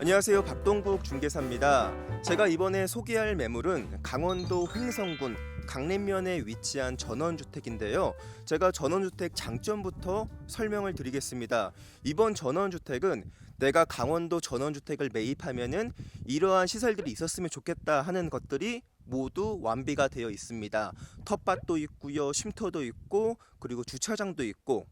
안녕하세요. 박동국 중개사입니다. 제가 이번에 소개할 매물은 강원도 횡성군 강림면에 위치한 전원주택인데요. 제가 전원주택 장점부터 설명을 드리겠습니다. 이번 전원주택은 내가 강원도 전원주택을 매입하면은 이러한 시설들이 있었으면 좋겠다 하는 것들이 모두 완비가 되어 있습니다. 텃밭도 있고요, 쉼터도 있고, 그리고 주차장도 있고,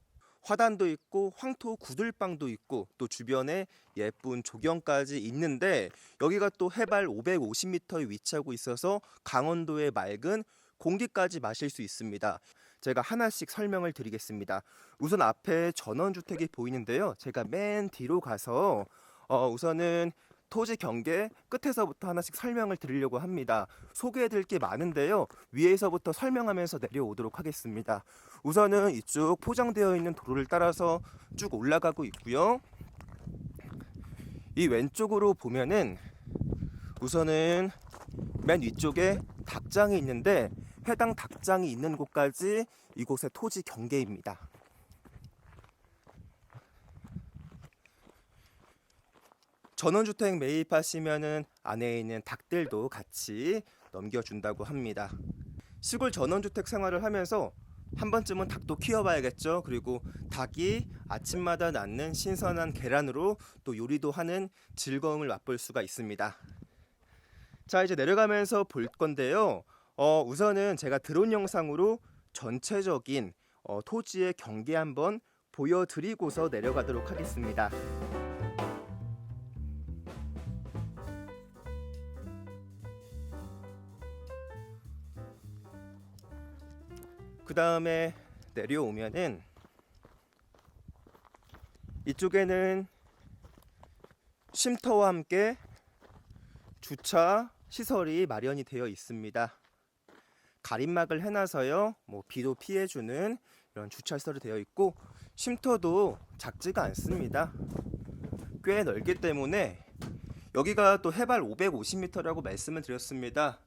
화단도 있고 황토 구들방도 있고 또 주변에 예쁜 조경까지 있는데 여기가 또 해발 550m에 위치하고 있어서 강원도의 맑은 공기까지 마실 수 있습니다. 제가 하나씩 설명을 드리겠습니다. 우선 앞에 전원주택이 보이는데요. 제가 맨 뒤로 가서 어, 우선은 토지 경계 끝에서부터 하나씩 설명을 드리려고 합니다. 소개해 드릴 게 많은데요. 위에서부터 설명하면서 내려오도록 하겠습니다. 우선은 이쪽 포장되어 있는 도로를 따라서 쭉 올라가고 있고요. 이 왼쪽으로 보면은 우선은 맨 위쪽에 닭장이 있는데 해당 닭장이 있는 곳까지 이곳의 토지 경계입니다. 전원주택 매입하시면은 안에 있는 닭들도 같이 넘겨준다고 합니다. 시골 전원주택 생활을 하면서 한 번쯤은 닭도 키워봐야겠죠. 그리고 닭이 아침마다 낳는 신선한 계란으로 또 요리도 하는 즐거움을 맛볼 수가 있습니다. 자 이제 내려가면서 볼 건데요. 어, 우선은 제가 드론 영상으로 전체적인 어, 토지의 경계 한번 보여드리고서 내려가도록 하겠습니다. 다음에 내려오면은 이쪽에는 쉼터와 함께 주차 시설이 마련이 되어 있습니다. 가림막을 해놔서요, 뭐 비도 피해주는 이런 주차 시설이 되어 있고 쉼터도 작지가 않습니다. 꽤 넓기 때문에 여기가 또 해발 550m라고 말씀을 드렸습니다.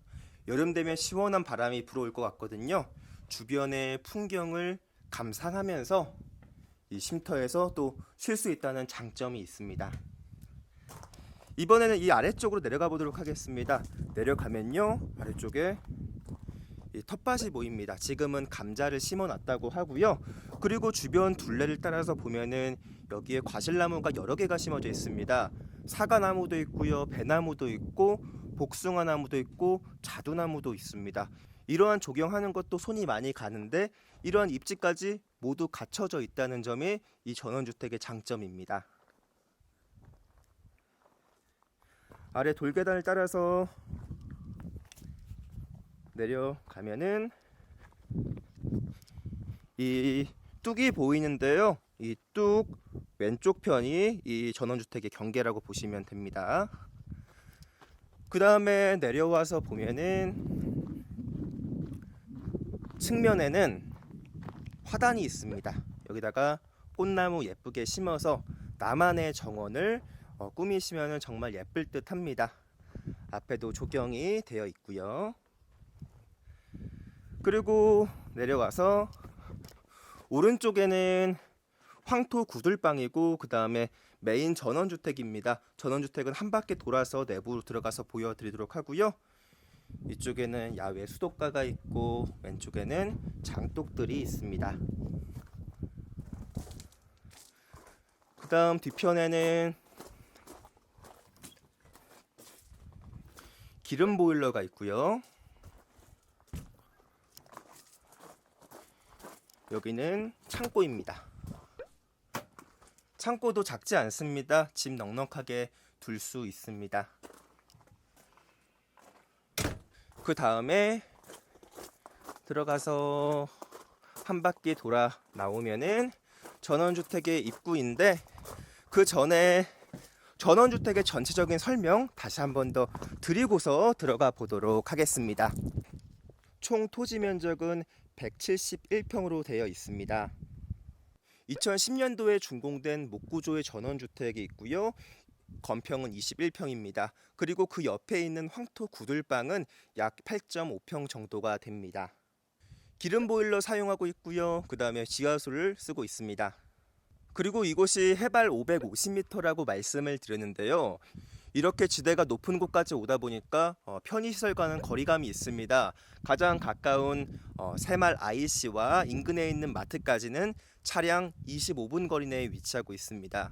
여름 되면 시원한 바람이 불어올 것 같거든요. 주변의 풍경을 감상하면서 이 쉼터에서 또 쉴 수 있다는 장점이 있습니다. 이번에는 이 아래쪽으로 내려가 보도록 하겠습니다. 내려가면요 아래쪽에 이 텃밭이 보입니다. 지금은 감자를 심어 놨다고 하고요. 그리고 주변 둘레를 따라서 보면은 여기에 과실나무가 여러 개가 심어져 있습니다. 사과나무도 있고요, 배나무도 있고 복숭아나무도 있고 자두나무도 있습니다. 이러한 조경하는 것도 손이 많이 가는데 이러한 입지까지 모두 갖춰져 있다는 점이 이 전원주택의 장점입니다. 아래 돌계단을 따라서 내려가면은 이 뚝이 보이는데요. 이 뚝 왼쪽 편이 이 전원주택의 경계라고 보시면 됩니다. 그 다음에 내려와서 보면은 측면에는 화단이 있습니다. 여기다가 꽃나무 예쁘게 심어서 나만의 정원을 어, 꾸미시면 정말 예쁠 듯 합니다. 앞에도 조경이 되어 있고요. 그리고 내려와서 오른쪽에는 황토 구들방이고 그 다음에 메인 전원주택입니다. 전원주택은 한 바퀴 돌아서 내부로 들어가서 보여드리도록 하고요. 이쪽에는 야외 수도가가 있고 왼쪽에는 장독들이 있습니다. 그 다음 뒤편에는 기름 보일러가 있고요. 여기는 창고입니다. 창고도 작지 않습니다. 짐 넉넉하게 둘 수 있습니다. 그 다음에 들어가서 한 바퀴 돌아 나오면은 전원주택의 입구인데 그 전에 전원주택의 전체적인 설명 다시 한 번 더 드리고서 들어가 보도록 하겠습니다. 총 토지 면적은 171평으로 되어 있습니다. 2010년도에 준공된 목구조의 전원주택이 있고요. 건평은 21평입니다. 그리고 그 옆에 있는 황토 구들방은 약 8.5평 정도가 됩니다. 기름 보일러 사용하고 있고요. 그 다음에 지하수를 쓰고 있습니다. 그리고 이곳이 해발 550m라고 말씀을 드렸는데요. 이렇게 지대가 높은 곳까지 오다 보니까 어, 편의시설과는 거리감이 있습니다. 가장 가까운 어, 새말 IC와 인근에 있는 마트까지는 차량 25분 거리 내에 위치하고 있습니다.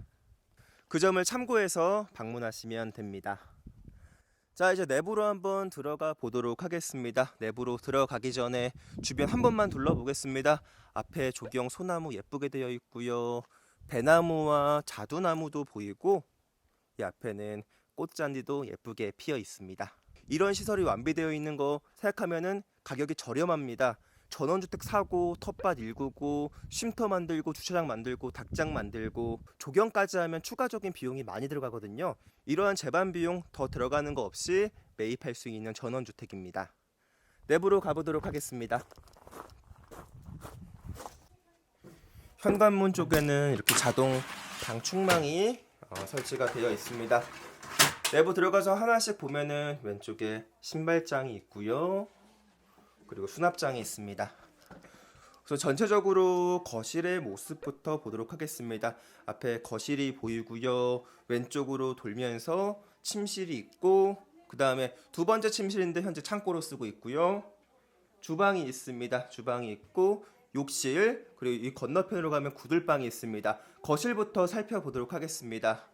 그 점을 참고해서 방문하시면 됩니다. 자 이제 내부로 한번 들어가 보도록 하겠습니다. 내부로 들어가기 전에 주변 한 번만 둘러보겠습니다. 앞에 조경 소나무 예쁘게 되어 있고요. 배나무와 자두나무도 보이고 이 앞에는 꽃잔디도 예쁘게 피어 있습니다. 이런 시설이 완비되어 있는 거 생각하면은 가격이 저렴합니다. 전원주택 사고 텃밭 일구고 쉼터 만들고 주차장 만들고 닭장 만들고 조경까지 하면 추가적인 비용이 많이 들어가거든요. 이러한 재반 비용 더 들어가는 거 없이 매입할 수 있는 전원주택입니다. 내부로 가보도록 하겠습니다. 현관문 쪽에는 이렇게 자동 방충망이 어, 설치가 되어 있습니다. 내부 들어가서 하나씩 보면은 왼쪽에 신발장이 있고요. 그리고 수납장이 있습니다. 그래서 전체적으로 거실의 모습부터 보도록 하겠습니다. 앞에 거실이 보이고요. 왼쪽으로 돌면서 침실이 있고 그 다음에 두 번째 침실인데 현재 창고로 쓰고 있고요. 주방이 있습니다. 주방이 있고 욕실 그리고 이 건너편으로 가면 구들방이 있습니다. 거실부터 살펴보도록 하겠습니다.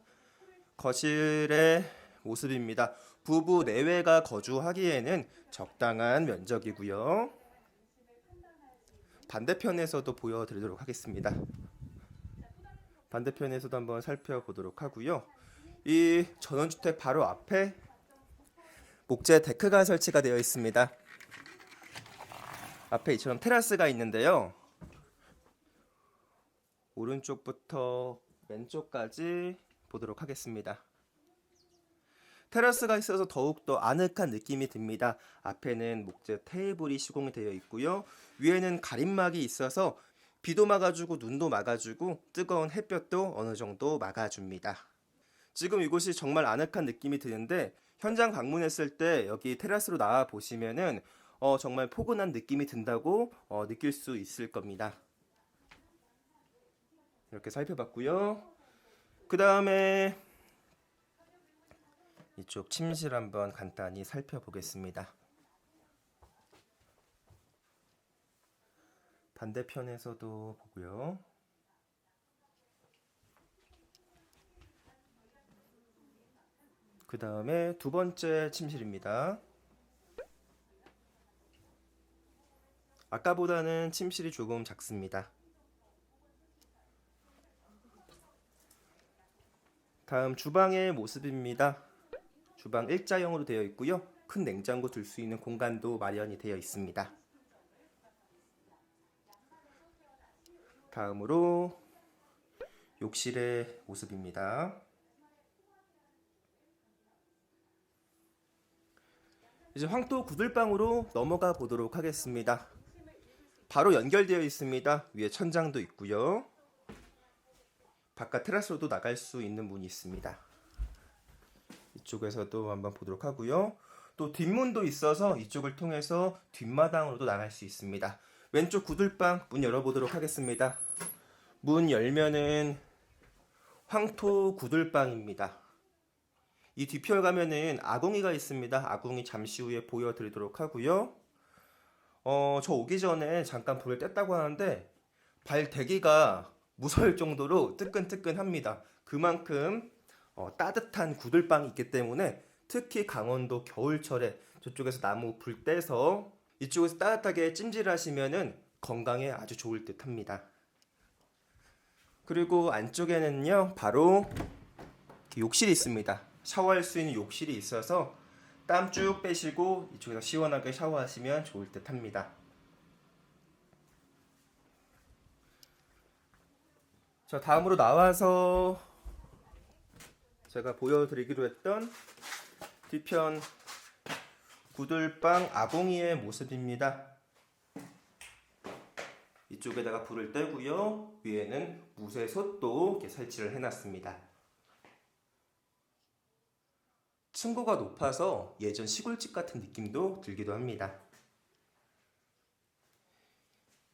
거실의 모습입니다. 부부 내외가 거주하기에는 적당한 면적이고요. 반대편에서도 보여드리도록 하겠습니다. 반대편에서도 한번 살펴보도록 하고요. 이 전원주택 바로 앞에 목재 데크가 설치가 되어 있습니다. 앞에 이처럼 테라스가 있는데요. 오른쪽부터 왼쪽까지 보도록 하겠습니다. 테라스가 있어서 더욱더 아늑한 느낌이 듭니다. 앞에는 목재 테이블이 시공이 되어 있고요. 위에는 가림막이 있어서 비도 막아주고 눈도 막아주고 뜨거운 햇볕도 어느 정도 막아줍니다. 지금 이곳이 정말 아늑한 느낌이 드는데 현장 방문했을 때 여기 테라스로 나와 보시면은 어, 정말 포근한 느낌이 든다고 어, 느낄 수 있을 겁니다. 이렇게 살펴봤고요. 그 다음에 이쪽 침실 한번 간단히 살펴보겠습니다. 반대편에서도 보고요. 그 다음에 두 번째 침실입니다. 아까보다는 침실이 조금 작습니다. 다음 주방의 모습입니다. 주방 일자형으로 되어 있고요. 큰 냉장고 둘 수 있는 공간도 마련이 되어 있습니다. 다음으로 욕실의 모습입니다. 이제 황토 구들방으로 넘어가 보도록 하겠습니다. 바로 연결되어 있습니다. 위에 천장도 있고요. 바깥 테라스로도 나갈 수 있는 문이 있습니다. 이쪽에서도 한번 보도록 하고요. 또 뒷문도 있어서 이쪽을 통해서 뒷마당으로도 나갈 수 있습니다. 왼쪽 구들방 문 열어보도록 하겠습니다. 문 열면은 황토 구들방입니다. 이 뒤편 가면은 아궁이가 있습니다. 아궁이 잠시 후에 보여드리도록 하고요. 어, 저 오기 전에 잠깐 불을 뗐다고 하는데 발 대기가 무서울 정도로 뜨끈뜨끈합니다. 그만큼 어, 따뜻한 구들방이 있기 때문에 특히 강원도 겨울철에 저쪽에서 나무 불 떼서 이쪽에서 따뜻하게 찜질하시면은 건강에 아주 좋을 듯합니다. 그리고 안쪽에는요 바로 욕실이 있습니다. 샤워할 수 있는 욕실이 있어서 땀 쭉 빼시고 이쪽에서 시원하게 샤워하시면 좋을 듯합니다. 자 다음으로 나와서 제가 보여드리기로 했던 뒤편 구들방 아봉이의 모습입니다. 이쪽에다가 불을 떼고요. 위에는 무쇠솥도 이렇게 설치를 해놨습니다. 층고가 높아서 예전 시골집 같은 느낌도 들기도 합니다.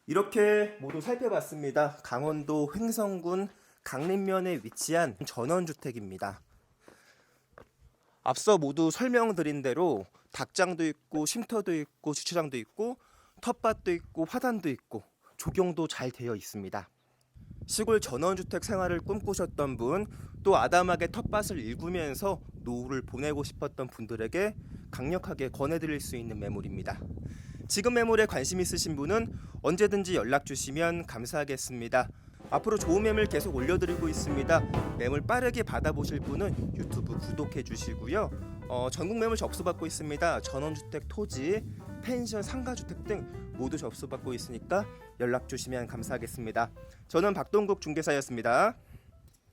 이렇게 모두 살펴봤습니다. 강원도 횡성군 강림면에 위치한 전원주택입니다. 앞서 모두 설명드린 대로 닭장도 있고 쉼터도 있고 주차장도 있고 텃밭도 있고 화단도 있고 조경도 잘 되어 있습니다. 시골 전원주택 생활을 꿈꾸셨던 분, 또 아담하게 텃밭을 일구면서 노후를 보내고 싶었던 분들에게 강력하게 권해드릴 수 있는 매물입니다. 지금 매물에 관심 있으신 분은 언제든지 연락 주시면 감사하겠습니다. 앞으로 좋은 매물 계속 올려드리고 있습니다. 매물 빠르게 받아보실 분은 유튜브 구독해 주시고요. 어, 전국 매물 접수받고 있습니다. 전원주택 토지, 펜션, 상가주택 등 모두 접수받고 있으니까 연락 주시면 감사하겠습니다. 저는 박동국 중개사였습니다.